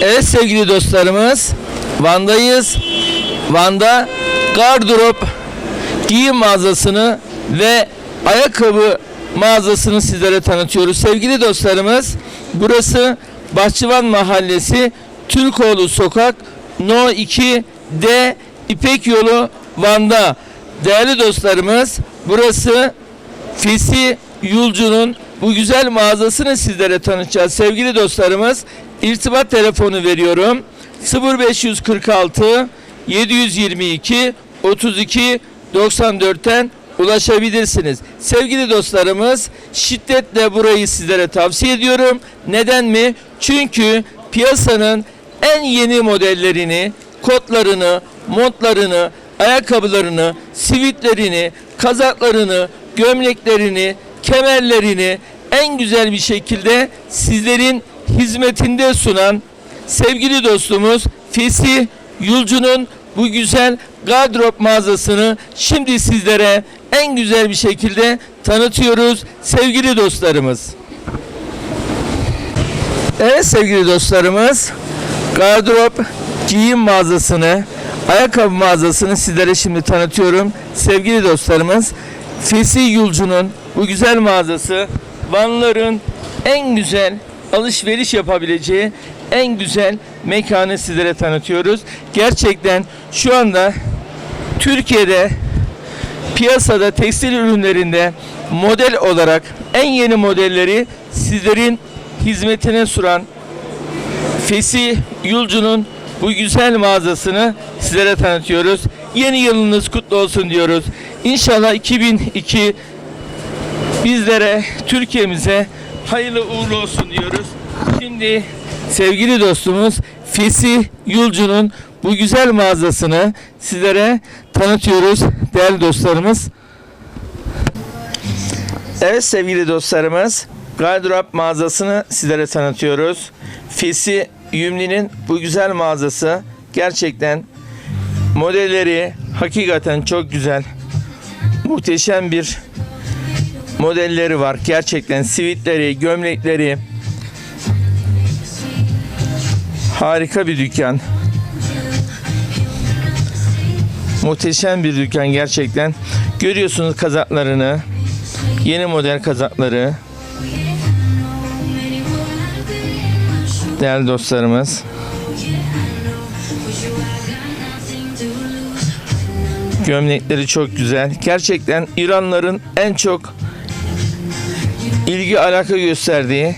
Evet sevgili dostlarımız Van'dayız. Van'da gardırop giyim mağazasını ve ayakkabı mağazasını sizlere tanıtıyoruz. Sevgili dostlarımız burası Bahçıvan Mahallesi Türkoğlu Sokak No 2 D İpek Yolu Van'da. Değerli dostlarımız burası Fesi Yulcu'nun bu güzel mağazasını sizlere tanıtacağız. Sevgili dostlarımız irtibat telefonu veriyorum. 0546 722 32 94'ten ulaşabilirsiniz. Sevgili dostlarımız şiddetle burayı sizlere tavsiye ediyorum. Neden mi? Çünkü piyasanın en yeni modellerini, kotlarını, montlarını, ayakkabılarını, sivitlerini, kazaklarını, gömleklerini, kemerlerini en güzel bir şekilde sizlerin hizmetinde sunan sevgili dostumuz Fesih Yulcu'nun bu güzel gardırop mağazasını şimdi sizlere en güzel bir şekilde tanıtıyoruz sevgili dostlarımız. Evet sevgili dostlarımız gardırop giyim mağazasını ayakkabı mağazasını sizlere şimdi tanıtıyorum. Sevgili dostlarımız Fesih Yulcu'nun bu güzel mağazası Vanların en güzel alışveriş yapabileceği en güzel mekanı sizlere tanıtıyoruz. Gerçekten şu anda Türkiye'de piyasada tekstil ürünlerinde model olarak en yeni modelleri sizlerin hizmetine sunan Fesih Yulcu'nun bu güzel mağazasını sizlere tanıtıyoruz. Yeni yılınız kutlu olsun diyoruz. İnşallah 2002 bizlere, Türkiye'mize hayırlı uğurlu olsun diyoruz. Şimdi sevgili dostumuz Fesih Yulcu'nun bu güzel mağazasını sizlere tanıtıyoruz değerli dostlarımız. Evet sevgili dostlarımız Gardırop mağazasını sizlere tanıtıyoruz. Fesi Yümli'nin bu güzel mağazası gerçekten modelleri hakikaten çok güzel. Muhteşem bir modelleri var. Gerçekten sivitleri, gömlekleri harika bir dükkan. Muhteşem bir dükkan gerçekten. Görüyorsunuz kazaklarını. Yeni model kazakları. Değerli dostlarımız. Gömlekleri çok güzel. Gerçekten İranların en çok ilgi alaka gösterdiği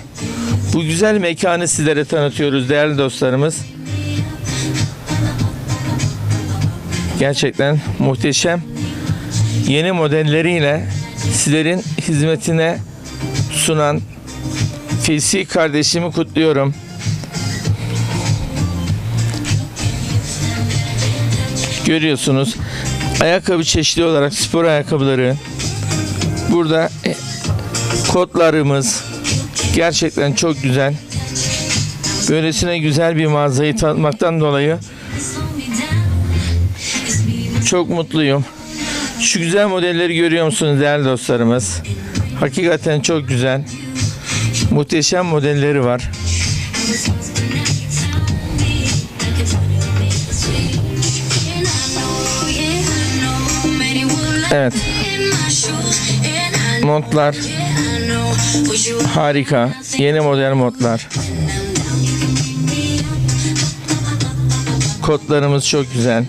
bu güzel mekanı sizlere tanıtıyoruz değerli dostlarımız. Gerçekten muhteşem yeni modelleriyle sizlerin hizmetine sunan Fesi kardeşimi kutluyorum. Görüyorsunuz ayakkabı çeşitli olarak spor ayakkabıları burada kotlarımız gerçekten çok güzel. Böylesine güzel bir mağazayı tanıtmaktan dolayı çok mutluyum. Şu güzel modelleri görüyor musunuz değerli dostlarımız? Hakikaten çok güzel. Muhteşem modelleri var. Evet. Montlar harika. Yeni model modlar. Kotlarımız çok güzel.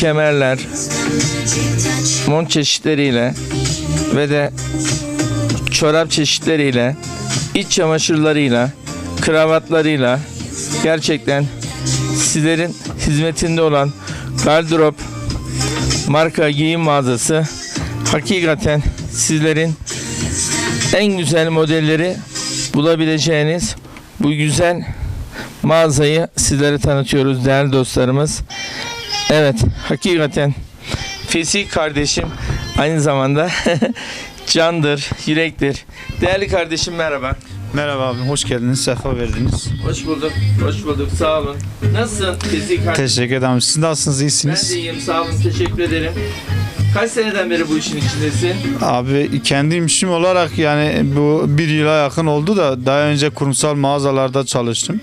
Kemerler, mont çeşitleriyle ve de çorap çeşitleriyle, iç çamaşırlarıyla, kravatlarıyla gerçekten sizlerin hizmetinde olan Gardırop marka giyim mağazası hakikaten sizlerin en güzel modelleri bulabileceğiniz bu güzel mağazayı sizlere tanıtıyoruz değerli dostlarımız. Evet hakikaten Fesih kardeşim aynı zamanda candır, yürektir. Değerli kardeşim merhaba. Merhaba abi, hoş geldiniz, sefa verdiniz. Hoş bulduk. Hoş bulduk. Sağ olun. Nasılsın fizik kardeşim? Teşekkür ederim. Siz nasılsınız, Ben iyisiniz? de iyiyim. Sağ olun. Teşekkür ederim. Kaç seneden beri bu işin içindesin? Abi kendim işim olarak yani bu bir yıla yakın oldu da daha önce kurumsal mağazalarda çalıştım.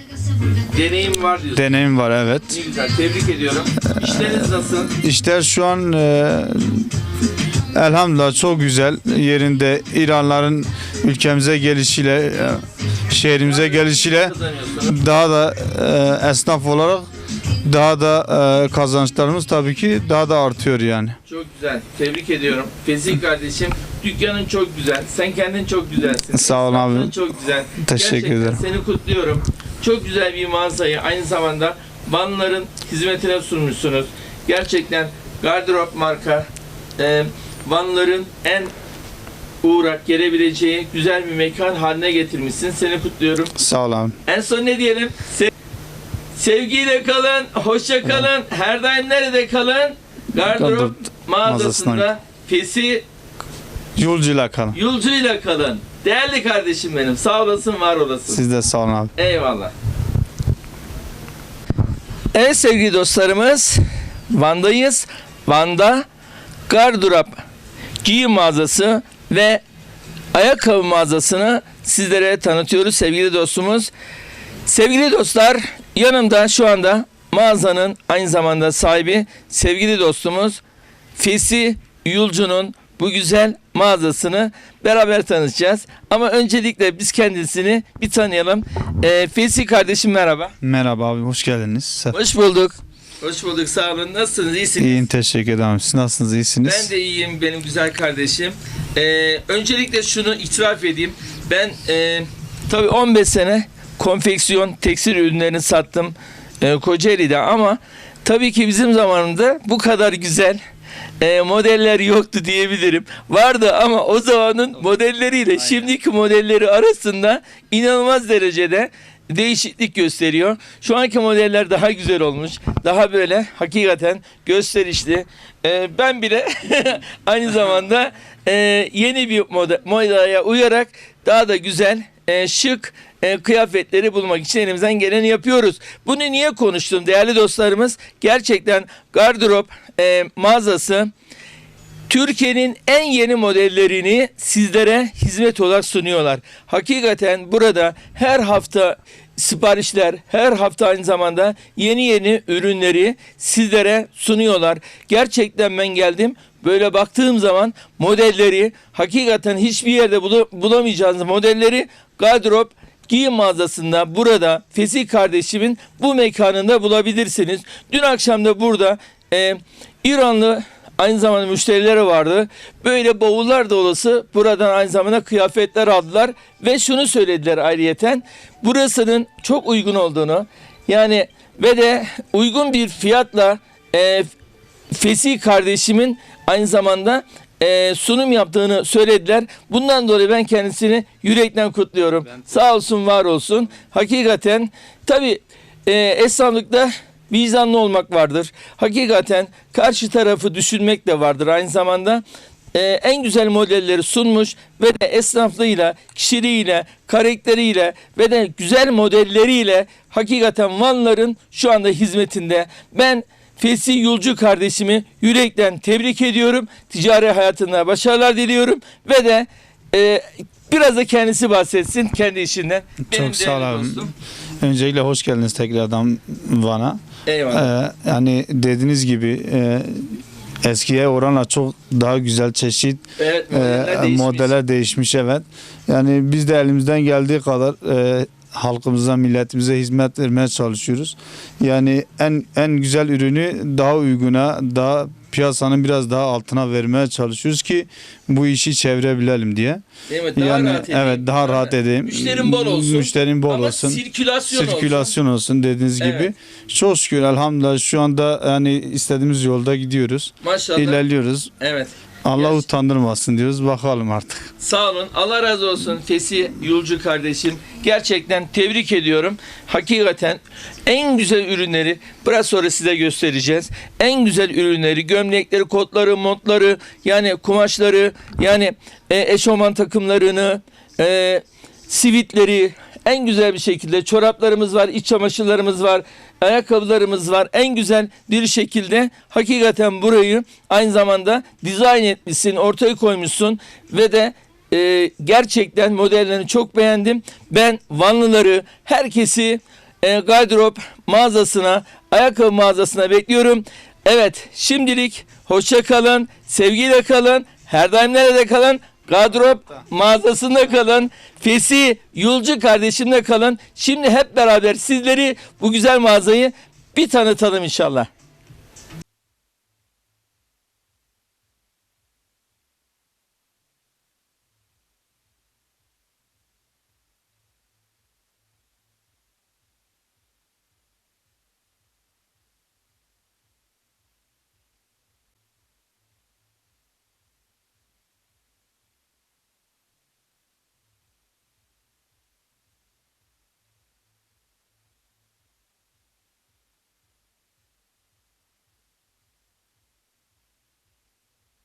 Deneyim var diyorsun. Deneyim var evet. Ne güzel. Tebrik ediyorum. İşleriniz nasıl? İşler şu an e, elhamdülillah çok güzel yerinde. İranların ülkemize gelişiyle, e, şehrimize gelişiyle daha da e, esnaf olarak daha da e, kazançlarımız tabii ki daha da artıyor yani. Çok güzel. Tebrik ediyorum. Fizik kardeşim dükkanın çok güzel. Sen kendin çok güzelsin. Sağ ol abi. Çok güzel. Teşekkür Gerçekten ederim. Seni kutluyorum. Çok güzel bir mağazayı aynı zamanda Vanların hizmetine sunmuşsunuz. Gerçekten gardırop marka e, Vanların en uğrak gelebileceği güzel bir mekan haline getirmişsin. Seni kutluyorum. Sağ ol abi. En son ne diyelim? Se- sevgiyle kalın, hoşça kalın. Her daim nerede kalın? Gardırop mağazasında. Fesi Yolcuyla kalın. Yolcuyla kalın. Değerli kardeşim benim. Sağ olasın, var olasın. Siz de sağ olun abi. Eyvallah. Evet sevgili dostlarımız, Van'dayız. Van'da gardırop giyim mağazası ve ayakkabı mağazasını sizlere tanıtıyoruz sevgili dostumuz. Sevgili dostlar, yanımda şu anda mağazanın aynı zamanda sahibi sevgili dostumuz Fesi Yulcu'nun bu güzel mağazasını beraber tanıtacağız. Ama öncelikle biz kendisini bir tanıyalım. Ee, Fesi kardeşim merhaba. Merhaba abi, hoş geldiniz. Hoş bulduk. Hoş bulduk sağ olun. Nasılsınız? İyisiniz? İyiyim, teşekkür ederim. Siz nasılsınız, iyisiniz? Ben de iyiyim benim güzel kardeşim. Ee, öncelikle şunu itiraf edeyim. Ben e, tabii 15 sene konfeksiyon tekstil ürünlerini sattım e, Kocaeli'de ama tabii ki bizim zamanında bu kadar güzel e, modeller yoktu diyebilirim. Vardı ama o zamanın modelleriyle şimdiki modelleri arasında inanılmaz derecede değişiklik gösteriyor. Şu anki modeller daha güzel olmuş. Daha böyle hakikaten gösterişli. Ee, ben bile aynı zamanda e, yeni bir moda, modaya uyarak daha da güzel, e, şık e, kıyafetleri bulmak için elimizden geleni yapıyoruz. Bunu niye konuştum değerli dostlarımız? Gerçekten gardırop e, mağazası Türkiye'nin en yeni modellerini sizlere hizmet olarak sunuyorlar. Hakikaten burada her hafta siparişler, her hafta aynı zamanda yeni yeni ürünleri sizlere sunuyorlar. Gerçekten ben geldim. Böyle baktığım zaman modelleri hakikaten hiçbir yerde bula- bulamayacağınız modelleri gardırop giyim mağazasında burada Fesih kardeşimin bu mekanında bulabilirsiniz. Dün akşam da burada e, İranlı aynı zamanda müşterileri vardı. Böyle bavullar dolusu buradan aynı zamanda kıyafetler aldılar ve şunu söylediler ayrıyeten burasının çok uygun olduğunu yani ve de uygun bir fiyatla e, Fesih kardeşimin aynı zamanda e, sunum yaptığını söylediler. Bundan dolayı ben kendisini yürekten kutluyorum. Sağ olsun, var olsun. Hakikaten tabi e, esnaflıkta vicdanlı olmak vardır. Hakikaten karşı tarafı düşünmek de vardır aynı zamanda. e, en güzel modelleri sunmuş ve de esnaflığıyla, kişiliğiyle, karakteriyle ve de güzel modelleriyle hakikaten Vanların şu anda hizmetinde. Ben Fesih Yulcu kardeşimi yürekten tebrik ediyorum. Ticari hayatında başarılar diliyorum ve de e, biraz da kendisi bahsetsin kendi işinden. Benim Çok sağ ol değerli abi. dostum. Öncelikle hoş geldiniz tekrardan Van'a. Eyvallah. Ee, yani dediğiniz gibi e, eskiye oranla çok daha güzel çeşit evet e, modeller değişmiş. modeller değişmiş evet. Yani biz de elimizden geldiği kadar e, halkımıza, milletimize hizmet vermeye çalışıyoruz. Yani en en güzel ürünü daha uyguna, daha piyasanın biraz daha altına vermeye çalışıyoruz ki bu işi çevirebilelim diye. Değil mi? Daha yani rahat edeyim. evet daha rahat edeyim. Müşterim bol olsun. Müşterim bol Ama olsun. sirkülasyon, olsun. Sirkülasyon olsun dediğiniz Evet. gibi. Çok şükür elhamdülillah şu anda yani istediğimiz yolda gidiyoruz. Maşallah. İlerliyoruz. Evet. Allah Yes. utandırmasın diyoruz. Bakalım artık. Sağ olun. Allah razı olsun Fesi Yulcu kardeşim. Gerçekten tebrik ediyorum. Hakikaten en güzel ürünleri biraz sonra size göstereceğiz. En güzel ürünleri, gömlekleri, kotları, montları, yani kumaşları, yani e, eşofman takımlarını, e, sivitleri en güzel bir şekilde çoraplarımız var, iç çamaşırlarımız var, ayakkabılarımız var. En güzel bir şekilde hakikaten burayı aynı zamanda dizayn etmişsin, ortaya koymuşsun ve de e, gerçekten modellerini çok beğendim. Ben Vanlıları, herkesi e, gardırop mağazasına, ayakkabı mağazasına bekliyorum. Evet, şimdilik hoşça kalın, sevgiyle kalın, her daim nerede kalın? Gardırop mağazasında kalın. Fesi Yulcu kardeşimle kalın. Şimdi hep beraber sizleri bu güzel mağazayı bir tanıtalım inşallah.